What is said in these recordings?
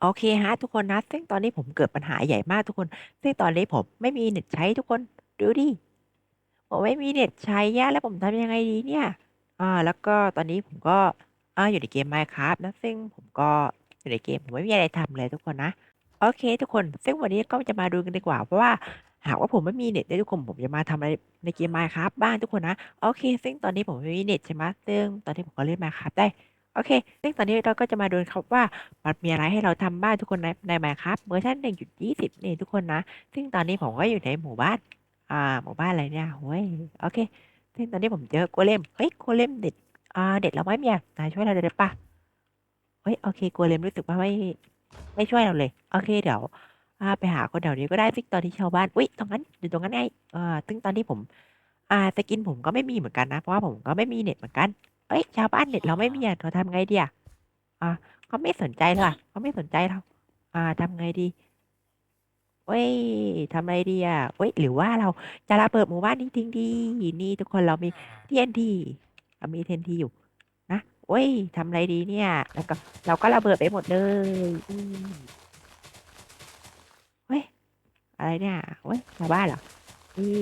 โอเคฮะทุกคนนะ ซึ่งตอนนี้ผมเกิดปัญหาใหญ่มากทุกคน ซึ่งตอนนี้ผมไม่มีเน็ตใช้ทุกคน ดูดิ ผมไม่มีเน็ตใช้แย่แล้วผมทำยังไงดีเนี่ย อ่า แล้วก็ตอนนี้ผมก็ อ่า อยู่ในเกม Minecraft นะ ซึ่งผมก็อยู่ในเกม ผมไม่มีอะไรทำเลยทุกคนนะ โอเค ทุกคน ซึ่งวันนี้ก็จะมาดูกันดีกว่า เพราะว่าหากว่าผมไม่มีเน็ตเนี่ยทุกคนผมจะมาทำอะไรในเกม Minecraft บ้างทุกคนนะ โอเค ซึ่งตอนนี้ผมไม่มีเน็ตใช่ไหมซึ่งตอนนี้ผมก็เล่น Minecraft ได้ โอเคซึ่งตอนนี้เราก็จะมาดูครับว่ามันมีอะไรให้เราทำบ้างทุกคนในใน Minecraft เวอร์ชัน1.20นี่ทุกคนนะ ซึ่งตอนนี้ผมก็อยู่ในหมู่บ้าน อ่า หมู่บ้านอะไรเนี่ยโอ้ย โอเค ซึ่งตอนนี้ผมเจอโกเลม เฮ้ย โกเลมเด็ด อ่า เด็ดเราไหมเนี่ยนายช่วยเราได้ปะเฮ้ย โอเค โกเลมรู้สึกว่าไม่ ไม่ช่วยเราเลย โอเค เดี๋ยวอ่าไปหาคนแถวนี้ก็ได้ซึ่งตอนที่ชาวบ้าน อุ๊ยตรงนั้น อยู่ตรงนั้นไงอ่าซึ่งตอนที่ผม อ่าสกินผมก็ไม่มีเหมือนกันนะ เพราะว่าผมก็ไม่มีเน็ตเหมือนกัน เอ้ยชาวบ้านเน็ตเราไม่มีอะเราทำไงดีอะอ่าเขาไม่สนใจเราอะเขาไม่สนใจเราอ่าทำไงดีเว้ยทำอะไรดีอะเว้ยหรือว่าเราจะระเบิดหมู่บ้านนี้ทิ้งดีนี่ทุกคนเรามี TNT เรามี TNT อยู่นะเว้ยทำอะไรดีเนี่ย แล้วก็เราก็ระเบิดไปหมดเลยอืมเว้ยอะไรเนี่ยเว้ยชาวบ้านเหรอนี่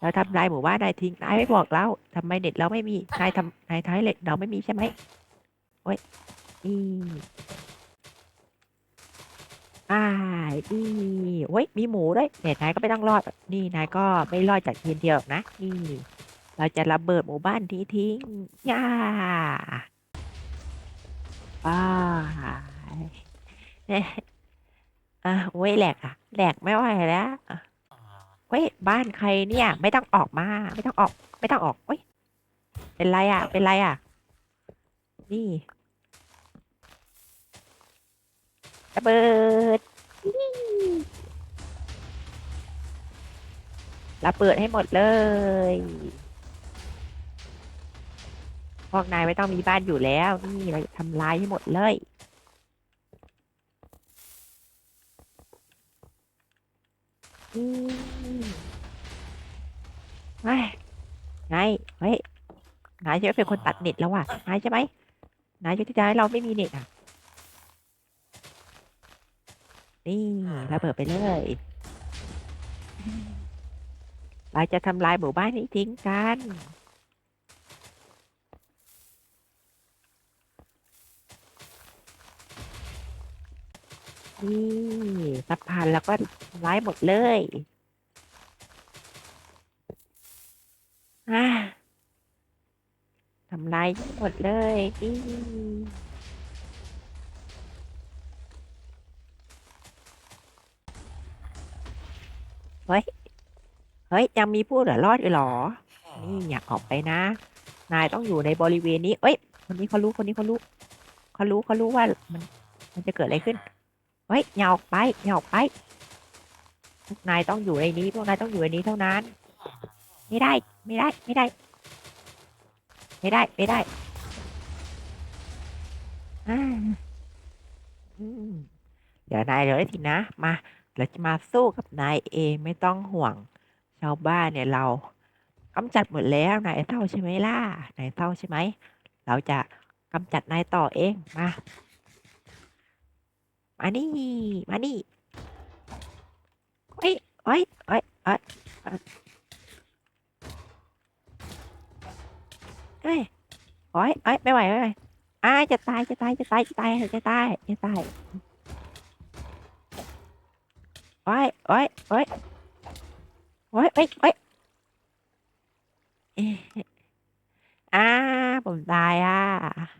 เราทำลายหมู่บ้านนายทิ้งนายไม่บอกเราทำไมเน็ตเราไม่มีนายทำนายท้ายเน็ตเราไม่มีใช่ไหมเว้ยนี่อ่านี่เว้ยมีหมูด้วยแต่นายก็ไม่ต้องรอดนี่นายก็ไม่รอดจากทีเดียวนะนี่เราจะระเบิดหมู่บ้านทิ้งทิ้งย่าป้ายเอ๊ะอะเว้ยแหลกอะแหลกไม่ไหวแล้วอะ เว้ยบ้านใครเนี่ย ไม่ต้องออกมา ไม่ต้องออก ไม่ต้องออกเว้ยเป็นไรอะ เป็นไรอะ นี่ระเบิดนี่ระเบิดให้หมดเลย พวกนายไม่ต้องมีบ้านอยู่แล้ว นี่เราจะทำลายให้หมดเลย อืมไอ้นายเฮ้ยนายจะเป็นคนตัดเน็ตแล้วอะนายใช่ไหมนายจะที่จะให้เราไม่มีเน็ตอะ นี่ระเบิดไปเลยเราจะทำลายหมู่บ้านนี้ทิ้งกัน นี่สะพานแล้วก็ทำลายหมดเลยอ่าทำลายหมดเลยนี่เฮ้ย เฮ้ย ยังมีผู้เหลือรอดอยู่หรอ นี่อย่าออกไปนะ นายต้องอยู่ในบริเวณนี้ เอ้ย คนนี้เขารู้ คนนี้เขารู้ เขารู้เขารู้ว่ามัน มันจะเกิดอะไรขึ้น เฮ้ยอย่าออกไปอย่าออกไปพวกนายต้องอยู่ในนี้พวกนายต้องอยู่ในนี้เท่านั้น ไม่ได้ไม่ได้ไม่ได้ ไม่ได้ไม่ได้อ่าเดี๋ยวนายเดี๋ยวได้ทีนะ มาเราจะมาสู้กับนายเองไม่ต้องห่วง ชาวบ้านเนี่ยเรากำจัดหมดแล้วนายเศร้าใช่ไหมล่ะนายเศร้าใช่ไหมเราจะกำจัดนายต่อเองมา มานี่มานี่เอ้ยเอ้ยเอ้ยเอ้ยเอ้ยเอ้ยโอ้ยเอ้ยไม่ไหวไม่ไหวอ้าจะตายจะตายจะตายจะตายจะตายจะตายโอ้ยโอ้ยโอ้ยโอ้ยโอ้ยโอ้ยเอ๊ะอ่าผมตายอะ